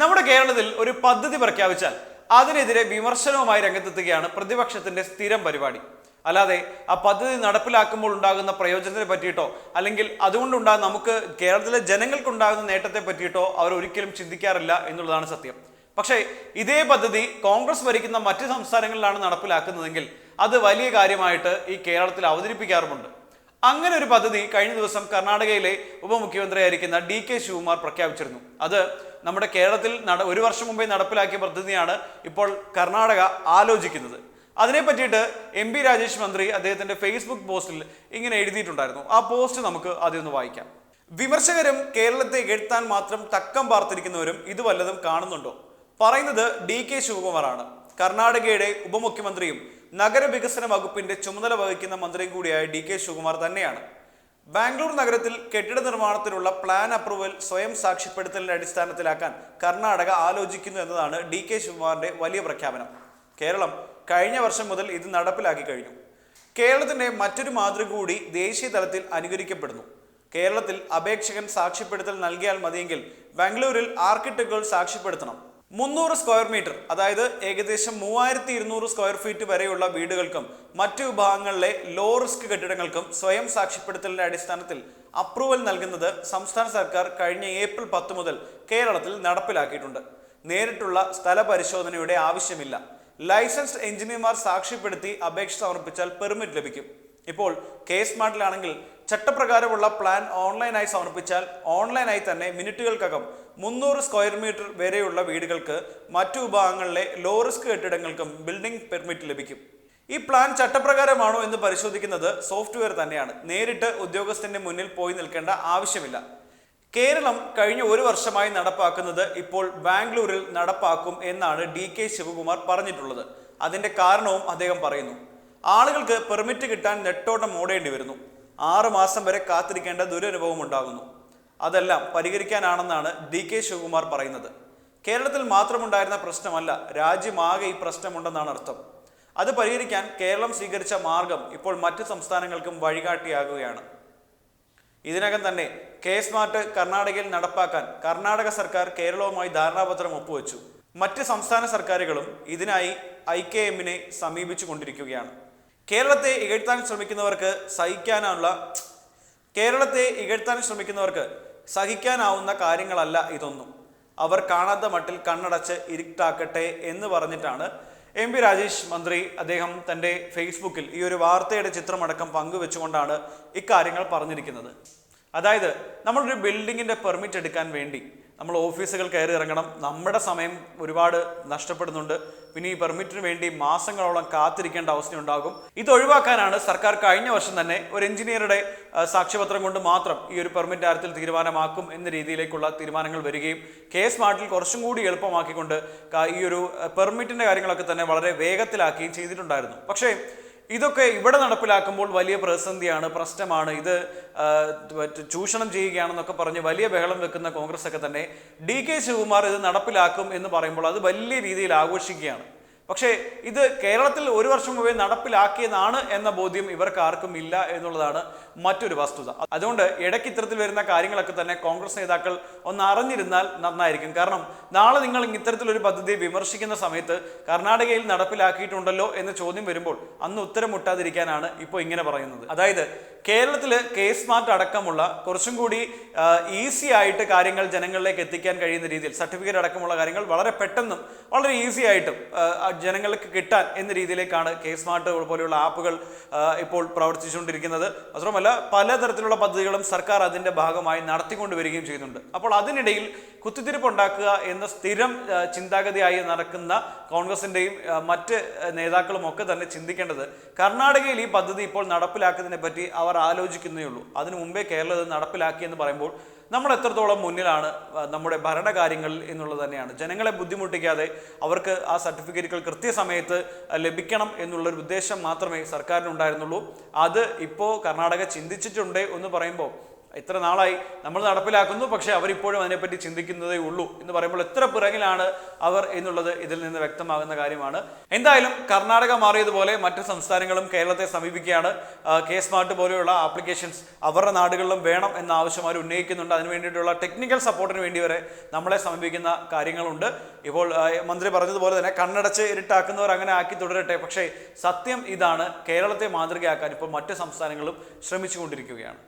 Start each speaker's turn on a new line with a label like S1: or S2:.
S1: നമ്മുടെ കേരളത്തിൽ ഒരു പദ്ധതി പ്രഖ്യാപിച്ചാൽ അതിനെതിരെ വിമർശനവുമായി രംഗത്തെത്തുകയാണ് പ്രതിപക്ഷത്തിന്റെ സ്ഥിരം പരിപാടി. അല്ലാതെ ആ പദ്ധതി നടപ്പിലാക്കുമ്പോൾ ഉണ്ടാകുന്ന പ്രയോജനത്തെ പറ്റിയിട്ടോ അല്ലെങ്കിൽ അതുകൊണ്ടുണ്ടാകുന്ന നമുക്ക് കേരളത്തിലെ ജനങ്ങൾക്കുണ്ടാകുന്ന നേട്ടത്തെ പറ്റിയിട്ടോ അവർ ഒരിക്കലും ചിന്തിക്കാറില്ല എന്നുള്ളതാണ് സത്യം. പക്ഷേ ഇതേ പദ്ധതി കോൺഗ്രസ് ഭരിക്കുന്ന മറ്റ് സംസ്ഥാനങ്ങളിലാണ് നടപ്പിലാക്കുന്നതെങ്കിൽ അത് വലിയ കാര്യമായിട്ട് ഈ കേരളത്തിൽ അവതരിപ്പിക്കാറുമുണ്ട്. അങ്ങനെ ഒരു പദ്ധതി കഴിഞ്ഞ ദിവസം കർണാടകയിലെ ഉപമുഖ്യമന്ത്രിയായിരിക്കുന്ന ഡി കെ ശിവകുമാർ പ്രഖ്യാപിച്ചിരുന്നു. അത് നമ്മുടെ കേരളത്തിൽ നട ഒരു വർഷം മുമ്പേ നടപ്പിലാക്കിയ പദ്ധതിയാണ് ഇപ്പോൾ കർണാടക ആലോചിക്കുന്നത്. അതിനെ പറ്റിയിട്ട് എം പി രാജേഷ് മന്ത്രി അദ്ദേഹത്തിന്റെ ഫേസ്ബുക്ക് പോസ്റ്റിൽ ഇങ്ങനെ എഴുതിയിട്ടുണ്ടായിരുന്നു. ആ പോസ്റ്റ് നമുക്ക് ഒന്ന് വായിക്കാം. വിമർശകരും കേരളത്തെ എഴുത്താൻ മാത്രം തക്കം പാർത്തിരിക്കുന്നവരും ഇത് വല്ലതും കാണുന്നുണ്ടോ? പറയുന്നത് ഡി കെ ശിവകുമാറാണ്. കർണാടകയുടെ ഉപമുഖ്യമന്ത്രിയും നഗരവികസന വകുപ്പിന്റെ ചുമതല വഹിക്കുന്ന മന്ത്രിയും കൂടിയായ ഡി കെ ശിവകുമാർ തന്നെയാണ്. ബാംഗ്ലൂർ നഗരത്തിൽ കെട്ടിട നിർമ്മാണത്തിനുള്ള പ്ലാൻ അപ്രൂവൽ സ്വയം സാക്ഷ്യപ്പെടുത്തലിന്റെ അടിസ്ഥാനത്തിലാക്കാൻ കർണാടക ആലോചിക്കുന്നു എന്നതാണ് ഡി കെ ശിവകുമാറിന്റെ വലിയ പ്രഖ്യാപനം. കേരളം കഴിഞ്ഞ വർഷം മുതൽ ഇത് നടപ്പിലാക്കി കഴിഞ്ഞു. കേരളത്തിന്റെ മറ്റൊരു മാതൃക കൂടി ദേശീയ തലത്തിൽ അനുകരിക്കപ്പെടുന്നു. കേരളത്തിൽ അപേക്ഷകൻ സാക്ഷ്യപ്പെടുത്തൽ നൽകിയാൽ മതിയെങ്കിൽ ബാംഗ്ലൂരിൽ ആർക്കിടെക്റ്റുകൾ സാക്ഷ്യപ്പെടുത്തണം. മുന്നൂറ് സ്ക്വയർ മീറ്റർ അതായത് ഏകദേശം മൂവായിരത്തി ഇരുന്നൂറ് സ്ക്വയർ ഫീറ്റ് വരെയുള്ള വീടുകൾക്കും മറ്റു വിഭാഗങ്ങളിലെ ലോ റിസ്ക് കെട്ടിടങ്ങൾക്കും സ്വയം സാക്ഷ്യപ്പെടുത്തലിന്റെ അടിസ്ഥാനത്തിൽ അപ്രൂവൽ നൽകുന്നത് സംസ്ഥാന സർക്കാർ കഴിഞ്ഞ ഏപ്രിൽ പത്ത് മുതൽ കേരളത്തിൽ നടപ്പിലാക്കിയിട്ടുണ്ട്. നേരിട്ടുള്ള സ്ഥല പരിശോധനയുടെ ആവശ്യമില്ല. ലൈസൻസ്ഡ് എഞ്ചിനീയർമാർ സാക്ഷ്യപ്പെടുത്തി അപേക്ഷ സമർപ്പിച്ചാൽ പെർമിറ്റ് ലഭിക്കും. ഇപ്പോൾ കെ സ്മാർട്ടിലാണെങ്കിൽ ചട്ടപ്രകാരമുള്ള പ്ലാൻ ഓൺലൈനായി സമർപ്പിച്ചാൽ ഓൺലൈനായി തന്നെ മിനിറ്റുകൾക്കകം മുന്നൂറ് സ്ക്വയർ മീറ്റർ വരെയുള്ള വീടുകൾക്ക് മറ്റു വിഭാഗങ്ങളിലെ ലോ റിസ്ക് കെട്ടിടങ്ങൾക്കും ബിൽഡിംഗ് പെർമിറ്റ് ലഭിക്കും. ഈ പ്ലാൻ ചട്ടപ്രകാരമാണോ എന്ന് പരിശോധിക്കുന്നത് സോഫ്റ്റ്വെയർ തന്നെയാണ്. നേരിട്ട് ഉദ്യോഗസ്ഥന്റെ മുന്നിൽ പോയി നിൽക്കേണ്ട ആവശ്യമില്ല. കേരളം കഴിഞ്ഞ ഒരു വർഷമായി നടപ്പാക്കുന്നത് ഇപ്പോൾ ബാംഗ്ലൂരിൽ നടപ്പാക്കും എന്നാണ് ഡി കെ ശിവകുമാർ പറഞ്ഞിട്ടുള്ളത്. അതിന്റെ കാരണവും അദ്ദേഹം പറയുന്നു. ആളുകൾക്ക് പെർമിറ്റ് കിട്ടാൻ നെട്ടോട്ടം ഓടേണ്ടി വരുന്നു. ആറ് മാസം വരെ കാത്തിരിക്കേണ്ട ദുരനുഭവം ഉണ്ടാകുന്നു. അതെല്ലാം പരിഹരിക്കാനാണെന്നാണ് ഡി കെ ശിവകുമാർ പറയുന്നത്. കേരളത്തിൽ മാത്രമുണ്ടായിരുന്ന പ്രശ്നമല്ല രാജ്യമാകെ ഈ പ്രശ്നമുണ്ടെന്നാണ് അർത്ഥം. അത് പരിഹരിക്കാൻ കേരളം സ്വീകരിച്ച മാർഗം ഇപ്പോൾ മറ്റു സംസ്ഥാനങ്ങൾക്കും വഴികാട്ടിയാകുകയാണ്. ഇതിനകം തന്നെ കെ സ്മാർട്ട് കർണാടകയിൽ നടപ്പാക്കാൻ കർണാടക സർക്കാർ കേരളവുമായി ധാരണാപത്രം ഒപ്പുവെച്ചു. മറ്റ് സംസ്ഥാന സർക്കാരുകളും ഇതിനായി ഐ കെ എമ്മിനെ സമീപിച്ചു കൊണ്ടിരിക്കുകയാണ് കേരളത്തെ ഇകഴ്ത്താൻ ശ്രമിക്കുന്നവർക്ക് സഹിക്കാനുള്ള കേരളത്തെ ഇകഴ്ത്താൻ ശ്രമിക്കുന്നവർക്ക് സഹിക്കാനാവുന്ന കാര്യങ്ങളല്ല ഇതൊന്നും. അവർ കാണാത്ത മട്ടിൽ കണ്ണടച്ച് ഇരുട്ടാക്കട്ടെ എന്ന് പറഞ്ഞിട്ടാണ് എം പി രാജേഷ് മന്ത്രി അദ്ദേഹം തന്റെ ഫേസ്ബുക്കിൽ ഈ ഒരു വാർത്തയുടെ ചിത്രമടക്കം പങ്കുവെച്ചുകൊണ്ടാണ് ഇക്കാര്യങ്ങൾ പറഞ്ഞിരിക്കുന്നത്. അതായത് നമ്മളൊരു ബിൽഡിങ്ങിന്റെ പെർമിറ്റ് എടുക്കാൻ വേണ്ടി നമ്മൾ ഓഫീസുകൾ കയറി ഇറങ്ങണം. നമ്മുടെ സമയം ഒരുപാട് നഷ്ടപ്പെടുന്നുണ്ട്. പിന്നെ ഈ പെർമിറ്റിന് വേണ്ടി മാസങ്ങളോളം കാത്തിരിക്കേണ്ട അവസ്ഥയുണ്ടാകും ഇത് ഒഴിവാക്കാനാണ് സർക്കാർ കഴിഞ്ഞ വർഷം തന്നെ ഒരു എഞ്ചിനീയറുടെ സാക്ഷ്യപത്രം കൊണ്ട് മാത്രം ഈ ഒരു പെർമിറ്റ് കാര്യത്തിൽ തീരുമാനമാക്കും എന്ന രീതിയിലേക്കുള്ള തീരുമാനങ്ങൾ വരികയും കെ സ്മാർട്ടിൽ കുറച്ചും കൂടി എളുപ്പമാക്കിക്കൊണ്ട് ഈ ഒരു പെർമിറ്റിന്റെ കാര്യങ്ങളൊക്കെ തന്നെ വളരെ വേഗത്തിലാക്കുകയും ചെയ്തിട്ടുണ്ടായിരുന്നു. പക്ഷേ ഇതൊക്കെ ഇവിടെ നടപ്പിലാക്കുമ്പോൾ വലിയ പ്രതിസന്ധിയാണ് പ്രശ്നമാണ്. ഇത് ചൂഷണം ചെയ്യുകയാണെന്നൊക്കെ പറഞ്ഞ് വലിയ ബഹളം വെക്കുന്ന കോൺഗ്രസ് ഒക്കെ തന്നെ ഡി കെ ശിവകുമാർ ഇത് നടപ്പിലാക്കും എന്ന് പറയുമ്പോൾ അത് വലിയ രീതിയിൽ ആഘോഷിക്കുകയാണ്. പക്ഷേ ഇത് കേരളത്തിൽ ഒരു വർഷം മുമ്പേ നടപ്പിലാക്കിയതാണ് എന്ന ബോധ്യം ഇവർക്ക് ആർക്കും ഇല്ല എന്നുള്ളതാണ് മറ്റൊരു വസ്തുത. അതുകൊണ്ട് ഇടയ്ക്ക് ഇത്തരത്തിൽ വരുന്ന കാര്യങ്ങളൊക്കെ തന്നെ കോൺഗ്രസ് നേതാക്കൾ ഒന്ന് അറിഞ്ഞിരുന്നാൽ നന്നായിരിക്കും. കാരണം നാളെ നിങ്ങൾ ഇത്തരത്തിലൊരു പദ്ധതി വിമർശിക്കുന്ന സമയത്ത് കർണാടകയിൽ നടപ്പിലാക്കിയിട്ടുണ്ടല്ലോ എന്ന ചോദ്യം വരുമ്പോൾ അന്ന് ഉത്തരം മുട്ടാതിരിക്കാനാണ് ഇപ്പോൾ ഇങ്ങനെ പറയുന്നത്. അതായത് കേരളത്തിൽ കേസ് സ്മാർട്ട് അടക്കമുള്ള കുറച്ചും കൂടി ഈസി ആയിട്ട് കാര്യങ്ങൾ ജനങ്ങളിലേക്ക് എത്തിക്കാൻ കഴിയുന്ന രീതിയിൽ സർട്ടിഫിക്കറ്റ് അടക്കമുള്ള കാര്യങ്ങൾ വളരെ പെട്ടെന്നും വളരെ ഈസി ആയിട്ടും ജനങ്ങൾക്ക് കിട്ടാൻ എന്ന രീതിയിലേക്കാണ് കെ സ്മാർട്ട് പോലെയുള്ള ആപ്പുകൾ ഇപ്പോൾ പ്രവർത്തിച്ചുകൊണ്ടിരിക്കുന്നത്. മാത്രമല്ല പലതരത്തിലുള്ള പദ്ധതികളും സർക്കാർ അതിന്റെ ഭാഗമായി നടത്തിക്കൊണ്ട് വരികയും ചെയ്യുന്നുണ്ട്. അപ്പോൾ അതിനിടയിൽ കുത്തിത്തിരിപ്പ് ഉണ്ടാക്കുക എന്ന സ്ഥിരം ചിന്താഗതിയായി നടക്കുന്ന കോൺഗ്രസിന്റെയും മറ്റ് നേതാക്കളും ഒക്കെ തന്നെ ചിന്തിക്കേണ്ടത് കർണാടകയിൽ ഈ പദ്ധതി ഇപ്പോൾ നടപ്പിലാക്കുന്നതിനെ പറ്റി അവർ ആലോചിക്കുന്നേ ഉള്ളൂ. അതിനു മുമ്പേ കേരളം ഇത് നടപ്പിലാക്കി എന്ന് പറയുമ്പോൾ നമ്മൾ എത്രത്തോളം മുന്നിലാണ് നമ്മുടെ ഭരണകാര്യങ്ങളിൽ എന്നുള്ളത് തന്നെയാണ്. ജനങ്ങളെ ബുദ്ധിമുട്ടിക്കാതെ അവർക്ക് ആ സർട്ടിഫിക്കറ്റുകൾ കൃത്യസമയത്ത് ലഭിക്കണം എന്നുള്ളൊരു ഉദ്ദേശം മാത്രമേ സർക്കാരിനുണ്ടായിരുന്നുള്ളൂ. അത് ഇപ്പോൾ കർണാടക ചിന്തിച്ചിട്ടുണ്ട് എന്ന് പറയുമ്പോൾ ഇത്ര നാളായി നമ്മൾ നടപ്പിലാക്കുന്നു പക്ഷേ അവരിപ്പോഴും അതിനെപ്പറ്റി ചിന്തിക്കുന്നതേ ഉള്ളൂ എന്ന് പറയുമ്പോൾ എത്ര പിറകിലാണ് അവർ എന്നുള്ളത് ഇതിൽ നിന്ന് വ്യക്തമാകുന്ന കാര്യമാണ്. എന്തായാലും കർണാടക മാറിയതുപോലെ മറ്റ് സംസ്ഥാനങ്ങളും കേരളത്തെ സമീപിക്കുകയാണ്. കെ സ്മാർട്ട് പോലെയുള്ള ആപ്ലിക്കേഷൻസ് അവരുടെ നാടുകളിലും വേണം എന്ന ആവശ്യം അവർ ഉന്നയിക്കുന്നുണ്ട്. അതിന് വേണ്ടിയിട്ടുള്ള ടെക്നിക്കൽ സപ്പോർട്ടിന് വേണ്ടി വരെ നമ്മളെ സമീപിക്കുന്ന കാര്യങ്ങളുണ്ട്. ഇപ്പോൾ മന്ത്രി പറഞ്ഞതുപോലെ തന്നെ കണ്ണടച്ച് ഇരുട്ടാക്കുന്നവർ അങ്ങനെ ആക്കി തുടരട്ടെ പക്ഷേ സത്യം ഇതാണ്. കേരളത്തെ മാതൃകയാക്കാൻ ഇപ്പോൾ മറ്റ് സംസ്ഥാനങ്ങളും ശ്രമിച്ചുകൊണ്ടിരിക്കുകയാണ്.